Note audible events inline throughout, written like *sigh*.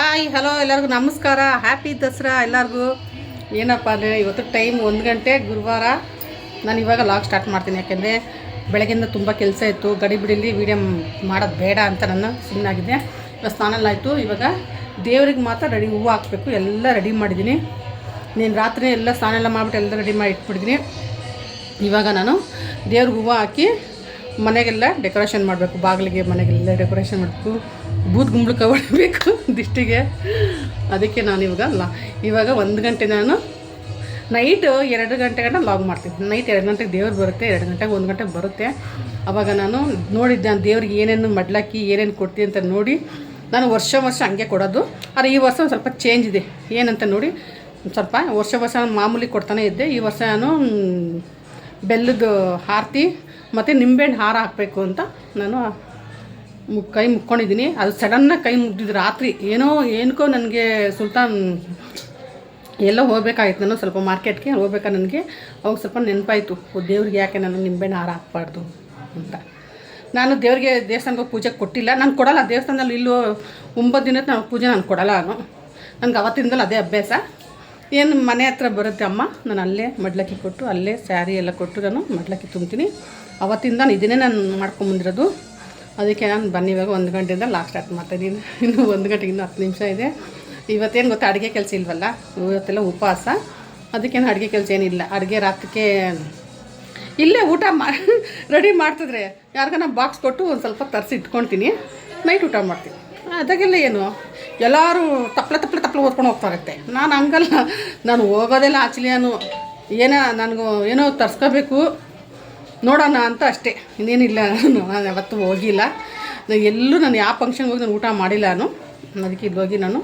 Hi hello ಎಲ್ಲರಿಗೂ ನಮಸ್ಕಾರ. Happy Dasara ಎಲ್ಲರಿಗೂ. ಏನಪ್ಪ ಅಂದರೆ ಇವತ್ತು ಟೈಮ್ ಒಂದು ಗಂಟೆ ಗುರುವಾರ. ನಾನು ಇವಾಗ ಲಾಗ್ ಸ್ಟಾರ್ಟ್ ಮಾಡ್ತೀನಿ. ಯಾಕೆಂದರೆ ಬೆಳಗ್ಗೆಯಿಂದ ತುಂಬ ಕೆಲಸ ಇತ್ತು. ಗಡಿ ಬಿಡಿಲಿ ವೀಡಿಯೋ ಮಾಡೋದು ಬೇಡ ಅಂತ ನಾನು ಸುಮ್ಮನಾಗಿದ್ದೆ ಇವಾಗ ಸ್ನಾನ ಆಯಿತು. ಇವಾಗ ದೇವ್ರಿಗೆ ಮಾತ್ರ ರೆಡಿ ಹೂವು ಹಾಕಬೇಕು. ಎಲ್ಲ ರೆಡಿ ಮಾಡಿದ್ದೀನಿ. ನೀನು ರಾತ್ರಿ ಎಲ್ಲ ಸ್ನಾನ ಎಲ್ಲ ಮಾಡಿಬಿಟ್ಟು ಎಲ್ಲ ರೆಡಿ ಮಾಡಿ ಇಟ್ಬಿಟ್ಟಿದ್ದೀನಿ ಇವಾಗ ನಾನು ದೇವ್ರಿಗೆ ಹೂವು ಹಾಕಿ ಮನೆಗೆಲ್ಲ ಡೆಕೋರೇಷನ್ ಮಾಡಬೇಕು. ಬಾಗಿಲಿಗೆ ಮನೆಗೆಲ್ಲ ಡೆಕೋರೇಷನ್ ಮಾಡಬೇಕು. ಬೂತ್ ಗುಂಬಳಕ ಹೊಡಿಬೇಕು ದಿಷ್ಟಿಗೆ ಅದಕ್ಕೆ ನಾನು ಇವಾಗ ಲಾ, ಇವಾಗ ಒಂದು ಗಂಟೆ ನಾನು ನೈಟು ಎರಡು ಗಂಟೆ ಗಂಟೆ ಲಾಗ್ ಮಾಡ್ತೀನಿ. ನೈಟ್ ಎರಡು ಗಂಟೆಗೆ ದೇವ್ರು ಬರುತ್ತೆ, ಎರಡು ಗಂಟೆಗೆ ಒಂದು ಗಂಟೆಗೆ ಬರುತ್ತೆ. ಆವಾಗ ನಾನು ನೋಡಿದ್ದೆ ನಾನು ದೇವ್ರಿಗೆ ಏನೇನು ಮಡ್ಲಾಕಿ ಏನೇನು ಕೊಡ್ತೀನಿ ಅಂತ ನೋಡಿ ನಾನು ವರ್ಷ ವರ್ಷ ಹಂಗೆ ಕೊಡೋದು. ಆದರೆ ಈ ವರ್ಷ ಸ್ವಲ್ಪ ಚೇಂಜ್ ಇದೆ. ಏನಂತ ನೋಡಿ, ಸ್ವಲ್ಪ ವರ್ಷ ವರ್ಷ ಮಾಮೂಲಿ ಕೊಡ್ತಾನೆ ಇದ್ದೆ. ಈ ವರ್ಷ ನಾನು ಬೆಲ್ಲದ ಆರತಿ ಮತ್ತು ನಿಂಬೆಹಣ್ಣು ಹಾರ ಹಾಕಬೇಕು ಅಂತ ನಾನು ಕೈ ಮುಕ್ಕೊಂಡಿದ್ದೀನಿ. ಅದು ಸಡನ್ನಾಗಿ ಕೈ ಮುಗ್ದಿದ್ದು ರಾತ್ರಿ. ಏನೋ, ಏನಕ್ಕೋ ನನಗೆ ಸುಲ್ತಾನ್ ಎಲ್ಲ ಹೋಗ್ಬೇಕಾಯ್ತು ನಾನು ಸ್ವಲ್ಪ ಮಾರ್ಕೆಟ್ಗೆ ಹೋಗ್ಬೇಕಾ ನನಗೆ? ಅವಾಗ ಸ್ವಲ್ಪ ನೆನಪಾಯಿತು. ದೇವ್ರಿಗೆ ಯಾಕೆ ನಾನು ನಿಂಬೆಹಣ್ಣು ಹಾರ ಹಾಕ್ಬಾರ್ದು ಅಂತ. ನಾನು ದೇವ್ರಿಗೆ ದೇವಸ್ಥಾನಕ್ಕೆ ಪೂಜೆ ಕೊಟ್ಟಿಲ್ಲ. ನಾನು ಕೊಡಲ್ಲ. ದೇವಸ್ಥಾನದಲ್ಲಿ ಇಲ್ಲೂ ಒಂಬತ್ತು ದಿನದ ನಾನು ಪೂಜೆ ನಾನು ಕೊಡಲ್ಲ ನಾನು. ನನಗೆ ಅವತ್ತಿಂದಲೂ ಅದೇ ಅಭ್ಯಾಸ. ಏನು ಮನೆ ಹತ್ರ ಬರುತ್ತೆ ಅಮ್ಮ, ನಾನು ಅಲ್ಲೇ ಮಡ್ಲಕ್ಕಿ ಕೊಟ್ಟು, ಅಲ್ಲೇ ಸ್ಯಾರಿ ಎಲ್ಲ ಕೊಟ್ಟು ನಾನು ಮಡ್ಲಕ್ಕಿ ತುಂಬ್ತೀನಿ. ಅವತ್ತಿಂದ ನಾನು ಇದನ್ನೇ ನಾನು ಮಾಡ್ಕೊಂಬಂದಿರೋದು ಅದಕ್ಕೆ ನಾನು ಬನ್ನಿ ಇವಾಗ ಒಂದು ಗಂಟೆಯಿಂದ ಲಾಸ್ಟ್ ಸ್ಟಾರ್ಟ್ ಮಾಡ್ತಾಯಿದ್ದೀನಿ ಇನ್ನು ಒಂದು ಗಂಟೆಗೆ ಇನ್ನೂ ಹತ್ತು ನಿಮಿಷ ಇದೆ. ಇವತ್ತೇನು ಗೊತ್ತಾ, ಅಡುಗೆ ಕೆಲಸ ಇಲ್ವಲ್ಲ? ಇವತ್ತೆಲ್ಲ ಉಪವಾಸ. ಅದಕ್ಕೇನು ಅಡುಗೆ ಕೆಲಸ ಏನಿಲ್ಲ. ಅಡುಗೆ ರಾತ್ರಿಗೆ ಇಲ್ಲೇ ಊಟ ಮಾ *laughs* ರೆಡಿ ಮಾಡ್ತಿದ್ರೆ. ಯಾರಿಗಾನ ಬಾಕ್ಸ್ ಕೊಟ್ಟು ಒಂದು ಸ್ವಲ್ಪ ತರಿಸಿ ಇಟ್ಕೊಳ್ತೀನಿ. ನೈಟ್ ಊಟ ಮಾಡ್ತೀನಿ. ಅದಾಗೆಲ್ಲ ಏನು? ಎಲ್ಲರೂ ತಪ್ಪಲೆ ತಪ್ಪಲೆ ತಪ್ಪಲೆ ಓದ್ಕೊಂಡು ಹೋಗ್ತಾರತ್ತೆ ನಾನು ಹಂಗಲ್ಲ. ನಾನು ಹೋಗೋದೆಲ್ಲ ಆಚಲಿಯಾನು. ಏನೋ, ನನಗೂ ಏನೋ ತರ್ಸ್ಕೋಬೇಕು. ನೋಡೋಣ ಅಂತ ಅಷ್ಟೇ. ಇನ್ನೇನಿಲ್ಲ ನಾನು ನಾನು ಯಾವತ್ತೂ ಹೋಗಿಲ್ಲ. ಎಲ್ಲೂ ನಾನು ಯಾವ ಫಂಕ್ಷನ್ಗೆ ಹೋಗಿ ನಾನು ಊಟ ಮಾಡಿಲ್ಲ ನಾನು. ಅದಕ್ಕೆ ಇಲ್ಲಿ ಹೋಗಿ ನಾನು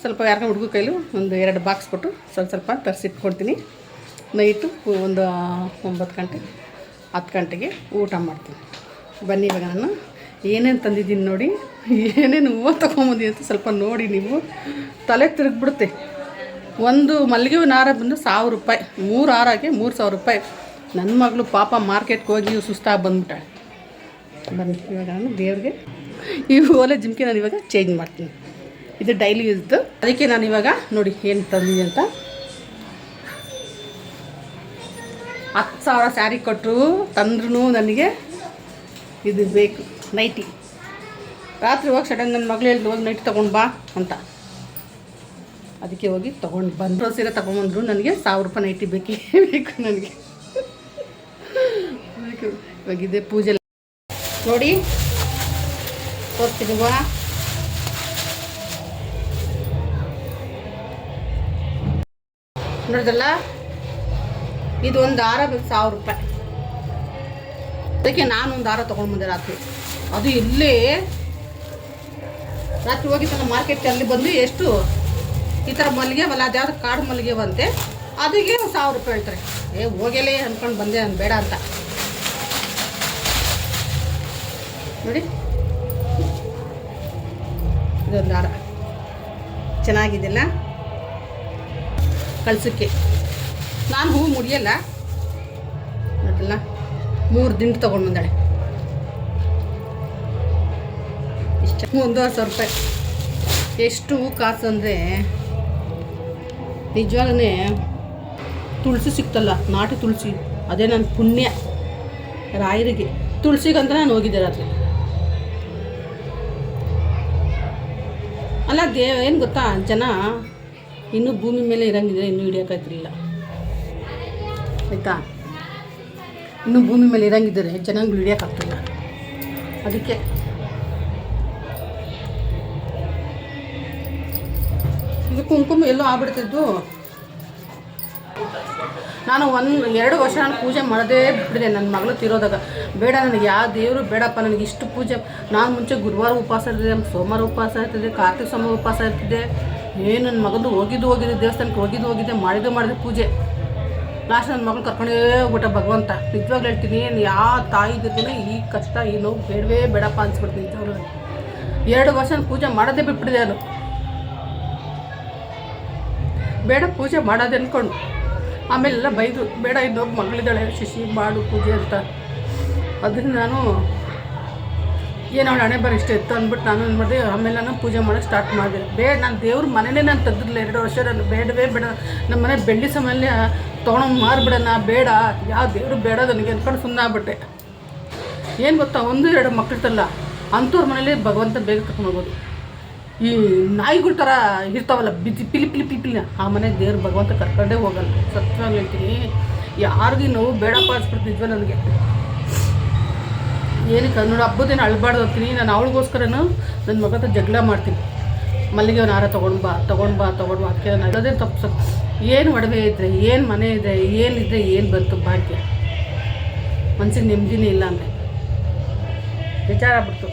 ಸ್ವಲ್ಪ ಯಾರನ್ನ ಹುಡುಗ ಕೈಲು ಒಂದು ಎರಡು ಬಾಕ್ಸ್ ಕೊಟ್ಟು ಸ್ವಲ್ಪ ಸ್ವಲ್ಪ ತರಿಸಿಟ್ಕೊಳ್ತೀನಿ ನೈಟು ಒಂದು ಒಂಬತ್ತು ಗಂಟೆ, ಹತ್ತು ಗಂಟೆಗೆ ಊಟ ಮಾಡ್ತೀನಿ. ಬನ್ನಿ ಇವಾಗ ನಾನು. ಏನೇನು ತಂದಿದ್ದೀನಿ ನೋಡಿ. ಏನೇನು ಹೂವು ತೊಗೊಂಬಂದಿ ಅಂತ ಸ್ವಲ್ಪ ನೋಡಿ ನೀವು. ತಲೆ ತಿರುಗ್ಬಿಡುತ್ತೆ. ಒಂದು ಮಲ್ಲಿಗೆ ಹೂವಿನ ಹಾರ ಬಂದು ಸಾವಿರ ರೂಪಾಯಿ. ಮೂರು ಹಾರಾಗೆ ಮೂರು ಸಾವಿರ ರೂಪಾಯಿ. ನನ್ನ ಮಗಳು ಪಾಪ ಮಾರ್ಕೆಟ್ಗೆ ಹೋಗಿ ಸುಸ್ತಾಗಿ ಬಂದ್ಬಿಟ್ಟಾಳೆ. ಬಂದು ಇವಾಗ ನಾನು ದೇವ್ರಿಗೆ ಈ ಓಲೆ ಜಿಮ್ಕೆ ನಾನು ಇವಾಗ ಚೇಂಜ್ ಮಾಡ್ತೀನಿ. ಇದು ಡೈಲಿ ಯೂಸ್ದು ಅದಕ್ಕೆ ನಾನು ಇವಾಗ ನೋಡಿ ಏನು ತಂದಿದೆ ಅಂತ. ಹತ್ತು ಸಾವಿರ ಸ್ಯಾರಿ ಕೊಟ್ಟರು ತಂದ್ರೂ ನನಗೆ ಇದು ಬೇಕು ನೈಟಿ ರಾತ್ರಿ ಹೋಗಿ ಸಡನ್ ನನ್ನ ಮಗಳು ಹೇಳಿದ್ರು ಹೋಗಿ ನೈಟ್ ತೊಗೊಂಡು ಬಾ ಅಂತ. ಅದಕ್ಕೆ ಹೋಗಿ ತೊಗೊಂಡು ಬಂದರು ಸೀರೆ ತೊಗೊಂಬಂದ್ರು ನನಗೆ ಸಾವಿರ ರೂಪಾಯಿ ನೈಟಿ ಬೇಕೇ ಬೇಕು ನನಗೆ. ಇವಾಗಿದೆ ಪೂಜೆ ನೋಡಿ. ತೋರಿಸ್ತೀನಿ ಬಾ. ನೋಡಿದಲ್ಲ ಇದು ಒಂದು ದಾರ ಬೇಕು ಸಾವಿರ ರೂಪಾಯಿ. ಅದಕ್ಕೆ ನಾನು ಒಂದು ದಾರ ತೊಗೊಂಡು ಬಂದೆ ರಾತ್ರಿ. ಅದು ಇಲ್ಲೇ ರಾತ್ರಿ ಹೋಗಿತ್ತಲ್ಲ ಮಾರ್ಕೆಟ್ ಅಲ್ಲಿ ಬಂದು ಎಷ್ಟು? ಈ ಥರ ಮಲ್ಲಿಗೆ ಅಲ್ಲ ಅದ್ಯಾವುದು ಕಾಡು ಮಲ್ಲಿಗೆ ಬಂತೆ ಅದಕ್ಕೆ ಒಂದು ಸಾವಿರ ರೂಪಾಯಿ ಹೇಳ್ತಾರೆ. ಏ, ಹೋಗಲೇ ಅಂದ್ಕೊಂಡು ಬಂದೆ ನಾನು, ಬೇಡ ಅಂತ. ನೋಡಿ. ಇದೊಂದು ದಾರ ಚೆನ್ನಾಗಿದೆಲ್ಲ ಕಳ್ಸೋಕ್ಕೆ ನಾನು ಹೂವು ಮುಡಿಯಲ್ಲ ನೋಡಲ್ಲ ಮೂರು ದಿನ ತೊಗೊಂಡು ಬಂದಾಳೆ. ಇಷ್ಟ ಒಂದೂವರೆ ಸಾವಿರ ರೂಪಾಯಿ. ಎಷ್ಟು ಹೂ ಕಾಸು ಅಂದರೆ ನಿಜವಾಗೇ ತುಳಸಿ ಸಿಕ್ತಲ್ಲ, ನಾಟಿ ತುಳಸಿ. ಅದೇ ನನ್ನ ಪುಣ್ಯ. ರಾಯರಿಗೆ. ತುಳಸಿಗಂತ ನಾನು ಹೋಗಿದ್ದೆ ರಾತ್ರಿ. ಅಲ್ಲ ದೇವ ಏನು ಗೊತ್ತಾ, ಜನ ಇನ್ನೂ ಭೂಮಿ ಮೇಲೆ ಇರಂಗಿದ್ರೆ ಇನ್ನೂ ಹಿಡಿಯೋಕ್ಕಾಗ್ತಿರಲಿಲ್ಲ ಆಯಿತಾ? ಇನ್ನೂ ಭೂಮಿ ಮೇಲೆ ಇರಂಗಿದ್ದಾರೆ ಜನಗಳು ಹಿಡಿಯೋಕ್ಕಾಗ್ತಿಲ್ಲ ಅದಕ್ಕೆ ಇದು ಕುಂಕುಮ ಎಲ್ಲೋ ಆಗ್ಬಿಡ್ತಿದ್ದು. ನಾನು ಒಂದು, ಎರಡು ವರ್ಷ ನಾನು ಪೂಜೆ ಮಾಡೋದೇ ಬಿಟ್ಟಿದೆ ನನ್ನ ಮಗಳು ತಿರೋದಾಗ. ಬೇಡ ನನಗೆ ಯಾವ ದೇವರು ಬೇಡಪ್ಪ, ನನಗೆ ಇಷ್ಟು ಪೂಜೆ. ನಾನು ಮುಂಚೆ ಗುರುವಾರ ಉಪವಾಸ ಇರ್ತಿದ್ದೆ, ಸೋಮವಾರ ಉಪವಾಸ ಇರ್ತಿದ್ದೆ, ಕಾರ್ತಿಕ ಸೋಮವಾರ ಉಪವಾಸ ಇರ್ತಿದ್ದೆ. ಏನು ನನ್ನ ಮಗಂದು ಹೋಗಿದ್ದು ಹೋಗಿದ್ದೆ, ದೇವಸ್ಥಾನಕ್ಕೆ ಹೋಗಿದ್ದು ಹೋಗಿದ್ದೆ, ಮಾಡಿದ್ದು ಮಾಡಿದೆ ಪೂಜೆ. ಲಾಸ್ಟ್ ನನ್ನ ಮಗಳು ಕರ್ಕೊಂಡೇ ಹೋಗ್ಬಿಟ್ಟ ಭಗವಂತ. ನಿಜವಾಗ್ಲೂ ಹೇಳ್ತೀನಿ ಯಾವ ತಾಯಿಗಿರ್ತೀನಿ ಈ ಕಷ್ಟ, ಈ ನೋವು ಬೇಡವೇ ಬೇಡಪ್ಪ ಅನ್ಸ್ಬಿಡ್ತೀನಿ ಅವರು ಎರಡು ವರ್ಷ ಪೂಜೆ ಮಾಡೋದೇ ಬಿಟ್ಬಿಡಿದೆ ಅದು ಬೇಡ ಪೂಜೆ ಮಾಡೋದು ಅಂದ್ಕೊಂಡು. ಆಮೇಲೆಲ್ಲ ಬೈದು ಬೇಡ ಇನ್ನೊಬ್ಬ ಮಗಳಿದ್ದಾಳೆ, ಶಶಿ ಮಾಡು ಪೂಜೆ ಅಂತ. ಅದನ್ನು ನಾನು ಏನೋ ಅವಳು ಹಣೆ ಬರ ಇಷ್ಟ ಇತ್ತು ಅಂದ್ಬಿಟ್ಟು ನಾನು ಏನು ಮಾಡಿದೆ, ಆಮೇಲೆ ನಾನು ಪೂಜೆ ಮಾಡೋಕ್ಕೆ ಸ್ಟಾರ್ಟ್ ಮಾಡಿದೆ. ಬೇಡ, ನಾನು ದೇವ್ರ ಮನೆಯೇ ನಾನು ತೆಗೆದಿಲ್ಲ ಎರಡು ವರ್ಷ ನಾನು ಬೇಡವೇ ಬೇಡ. ನಮ್ಮ ಮನೆ ಬೆಳ್ಳಿ ಸಮಯ ತೊಗೊಂಡು ಮಾರ್ಬಿಡೋಣ, ಬೇಡ. ಯಾವ ದೇವರು ಬೇಡ ನನಗೆ ಅಂದ್ಕೊಂಡು ಸುಮ್ಮನೆ ಆಗ್ಬಿಟ್ಟೆ. ಏನು ಗೊತ್ತಾ, ಒಂದು ಎರಡು ಮಕ್ಕಳಿರ್ತಲ್ಲ ಅಂಥವ್ರ ಮನೇಲಿ ಭಗವಂತ ಬೇಗ ಕರ್ಕೊಂಡು ಹೋಗೋದು. ಈ ನಾಯಿಗಳ ಥರ ಇರ್ತಾವಲ್ಲ, ಬಿಸಿ ಪಿಲಿ ಪಿಲಿ ಪಿಲಿ ಪಿಲಿ ಆ ಮನೆ ದೇವ್ರ ಭಗವಂತ ಕರ್ಕೊಂಡೇ ಹೋಗಲ್ಲ. ಸತ್ಯವಾಗಿ ಹೇಳ್ತೀನಿ. ಯಾರಿಗೂ ನೋವು ಬೇಡಪ್ಪ ಅನ್ಸ್ಬಿಡ್ತು ನಿಜವೇ ನನಗೆ. ಏನಕ್ಕೆ? ಕನ್ನಡ ಹಬ್ಬದೇನು ಅಳ್ಬಾರ್ದು ಅಂತೀನಿ. ನಾನು ಅವಳಿಗೋಸ್ಕರನು ನನ್ನ ಮಗ ಜಗಳ ಮಾಡ್ತೀನಿ. ಮಲ್ಲಿಗೆ ಅವ್ನ ಹಾರ ತೊಗೊಂಡು ಬಾ ತೊಗೊಂಡು ಬಾ ತೊಗೊಂಡು ಬಾ ಅದಕ್ಕೆ ನಾನು ಅದೇ ತಪ್ಪು ಸ್ವಲ್ಪ ಏನು ಒಡವೆ ಇದ್ದರೆ ಏನು ಮನೆ ಇದೆ ಏನಿದ್ರೆ ಏನು ಬಂತು ಭಾಗ್ಯ? ಮನ್ಸಿಗೆ ನೆಮ್ಮದಿನೇ ಇಲ್ಲ ಅಂದರೆ. ವಿಚಾರ ಬಿಡ್ತು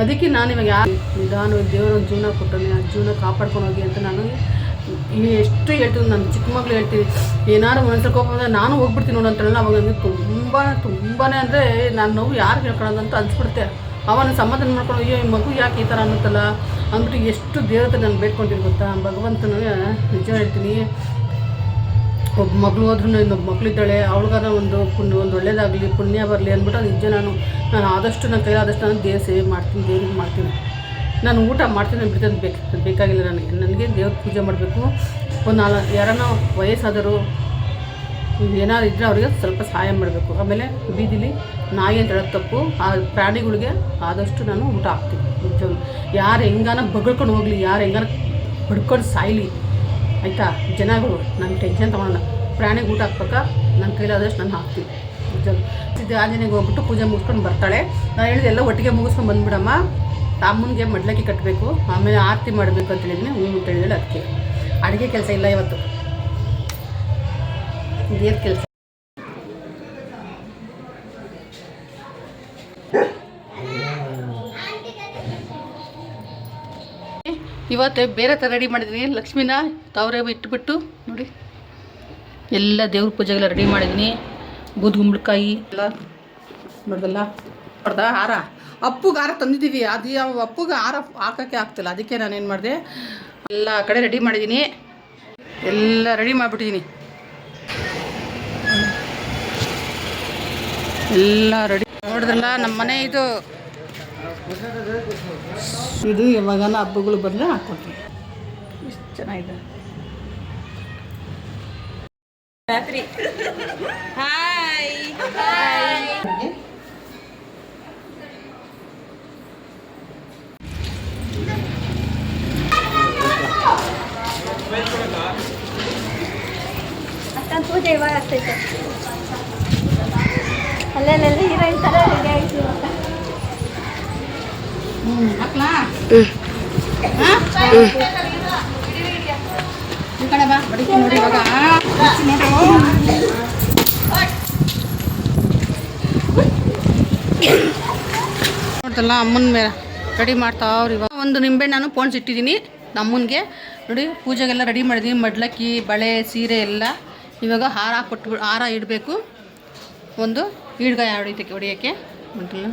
ಅದಕ್ಕೆ ನಾನು ಇವಾಗ ಯಾರು ನಿಧಾನ ದೇವರೊಂದು ಜೀವನ ಕೊಟ್ಟನೆ ಆ ಜೀವನ ಕಾಪಾಡ್ಕೊಂಡು ಹೋಗಿ ಅಂತ ನಾನು ಇನ್ನು ಎಷ್ಟು ಹೇಳ್ತೀನಿ ನಾನು ಚಿಕ್ಕ ಮಗಳು ಹೇಳ್ತೀನಿ ಏನಾದ್ರು ಮನಸ್ಸಲ್ಲಿ ಕೋಪ ಬಂದರೆ ನಾನು ಹೋಗ್ಬಿಡ್ತೀನಿ ನೋಡು ಅಂತಲ್ಲ ಅವಾಗ ನನಗೆ ತುಂಬ ತುಂಬಾ ಅಂದರೆ ನಾನು ನೋವು ಯಾರು ಹೇಳ್ಕೊಳ್ಳೋದಂತ ಅನ್ಸ್ಬಿಡುತ್ತೆ. ಅವನ ಸಮಾಧಾನ ಮಾಡ್ಕೊಂಡು, ಅಯ್ಯೋ, ಈ ಮಗು ಯಾಕೆ ಈ ಥರ ಅನ್ನುತ್ತಲ್ಲ? ಅಂದ್ಬಿಟ್ಟು ಎಷ್ಟು ದೇವತೆ ನಾನು ಬೇಡ್ಕೊಂಡಿರಿ ಗೊತ್ತಾ? ಭಗವಂತನ ನಿಜ ಹೇಳ್ತೀನಿ. ಒಬ್ಬ ಮಗಳು ಹೋದ್ರೂ ಇನ್ನೊಬ್ಬ ಮಗಳಿದ್ದಾಳೆ ಅವಳಿಗಾದ ಒಂದು ಪುಣ್ಯ, ಒಂದು ಒಳ್ಳೇದಾಗಲಿ, ಪುಣ್ಯ ಬರಲಿ ಅಂದ್ಬಿಟ್ಟು ಅದು ನಿಜ ನಾನು ನಾನು ಆದಷ್ಟು ನನ್ನ ಕೈಲಾದಷ್ಟು ನಾನು ದೇವ್ರ ಸೇವೆ ಮಾಡ್ತೀನಿ, ದೇವ್ರಿಗೆ ಮಾಡ್ತೀನಿ. ನಾನು ಊಟ ಮಾಡ್ತೀನಿ ಬಿಡ್ತೇನೆ. ಬೇಕು, ಬೇಕಾಗಿಲ್ಲ ನನಗೆ. ನನಗೆ ದೇವ್ರ ಪೂಜೆ ಮಾಡಬೇಕು. ಒಂದು ನಾಲ್ಕು ಯಾರನ್ನ ವಯಸ್ಸಾದರು ಏನಾದ್ರು ಇದ್ದರೆ ಅವರಿಗೆ ಸ್ವಲ್ಪ ಸಹಾಯ ಮಾಡಬೇಕು. ಆಮೇಲೆ ಬೀದಿಲಿ ನಾಯಿ ಅಂತ ಹೇಳೋದು ತಪ್ಪು. ಆ ಪ್ರಾಣಿಗಳಿಗೆ ಆದಷ್ಟು ನಾನು ಊಟ ಹಾಕ್ತೀನಿ. ನಿಜವಾಗ್ಲೂ ಯಾರು ಹೆಂಗಾನ ಬಗಳ್ಕೊಂಡು ಹೋಗಲಿ, ಯಾರು ಹೆಂಗಾನ ಬಡ್ಕೊಂಡು ಸಾಯಲಿ. ಆಯಿತಾ? ಜನಗಳು, ನಾನು ಟೆನ್ಷನ್ ತೊಗೊಳಲ್ಲ. ಪ್ರಾಣಿಗೆ ಊಟ ಹಾಕ್ಬೇಕಾ? ನನ್ನ ಕೈಲಾದಷ್ಟು ನಾನು ಹಾಕ್ತೀನಿ. ನಿಜವಾಗ್ಲೂ ಆ ಆಂಜನೇಯಗೆ ಹೋಗ್ಬಿಟ್ಟು ಪೂಜೆ ಮುಗಿಸ್ಕೊಂಡು ಬರ್ತಾಳೆ. ನಾನು ಹೇಳಿದೆ, ಎಲ್ಲ ಒಟ್ಟಿಗೆ ಮುಗಿಸ್ಕೊಂಡು ಬಂದ್ಬಿಡಮ್ಮ. ಅಮ್ಮನಿಗೆ ಮಡ್ಲಕ್ಕಿ ಕಟ್ಟಬೇಕು ಆಮೇಲೆ ಆರತಿ ಮಾಡಬೇಕು ಅಂತ ಹೇಳಿದ್ದೀನಿ ಹ್ಞೂ ಅಂತ ಹೇಳಿದ್ರೆ ಅದಕ್ಕೆ ಅಡುಗೆ ಕೆಲಸ ಇಲ್ಲ ಇವತ್ತು. ಇದೇನು ಕೆಲಸ? ಇವತ್ತು ಬೇರೆ ಥರ ರೆಡಿ ಮಾಡಿದ್ದೀನಿ. ಲಕ್ಷ್ಮೀನ ತವರೆ ಇಟ್ಬಿಟ್ಟು ನೋಡಿ. ಎಲ್ಲ ದೇವ್ರ ಪೂಜೆಗೆಲ್ಲ ರೆಡಿ ಮಾಡಿದ್ದೀನಿ. ಬೂದ್ ಗುಂಬಳಕಾಯಿ ಎಲ್ಲ ನೋಡ್ದಲ್ಲ ನೋಡ್ದ ಹಾರ ಅಪ್ಪಗೆ ಹಾರ ತಂದಿದ್ದೀವಿ. ಅದು ಯಾವ ಅಪ್ಪಗೆ ಹಾರ ಹಾಕೋಕ್ಕೆ ಆಗ್ತಿಲ್ಲ. ಅದಕ್ಕೆ ನಾನೇನು ಮಾಡಿದೆ? ಎಲ್ಲ ಕಡೆ ರೆಡಿ ಮಾಡಿದ್ದೀನಿ ಎಲ್ಲ ರೆಡಿ ಮಾಡಿಬಿಟ್ಟಿದ್ದೀನಿ ಎಲ್ಲ ರೆಡಿ ನೋಡಿದ್ರಲ್ಲ, ನಮ್ಮ ಮನೆ ಇದು. ಇದು ಯಾವಾಗ ಹಬ್ಬಗಳು ಬಂದರೆ ಹಾಕ್ಕೊಡ್ತೀನಿ ಇಷ್ಟು ಚೆನ್ನಾಗಿದೆ. ರಾತ್ರಿ ಹಾಯ್ ಅಷ್ಟೊಂದು ಇವಾಗ ಅಲ್ಲೆಲ್ಲ ಹೀರೋಯಿನ್ ಥರ ರೆಡಿ ಆಯ್ತು ನೋಡ್ತಲ್ಲ ಅಮ್ಮನ ಮೇಲೆ ರೆಡಿ ಮಾಡ್ತಾವ್ರಿ ಇವಾಗ. ಒಂದು ನಿಂಬೆ ನಾನು ಪೋಣ್ಸ್ ಇಟ್ಟಿದ್ದೀನಿ ಅಮ್ಮನಿಗೆ ನೋಡಿ ಪೂಜೆಗೆಲ್ಲ ರೆಡಿ ಮಾಡಿದ್ದೀನಿ ಮಡ್ಲಕ್ಕಿ ಬಳೆ ಸೀರೆ ಎಲ್ಲ. ಇವಾಗ ಹಾರ ಕೊಟ್ಬಿ ಹಾರ ಇಡಬೇಕು. ಒಂದು ಈಡ್ಗಾಯಿ ಹೊಡಿಯೋಕ್ಕೆ. ಉಂಟಲ್ಲ?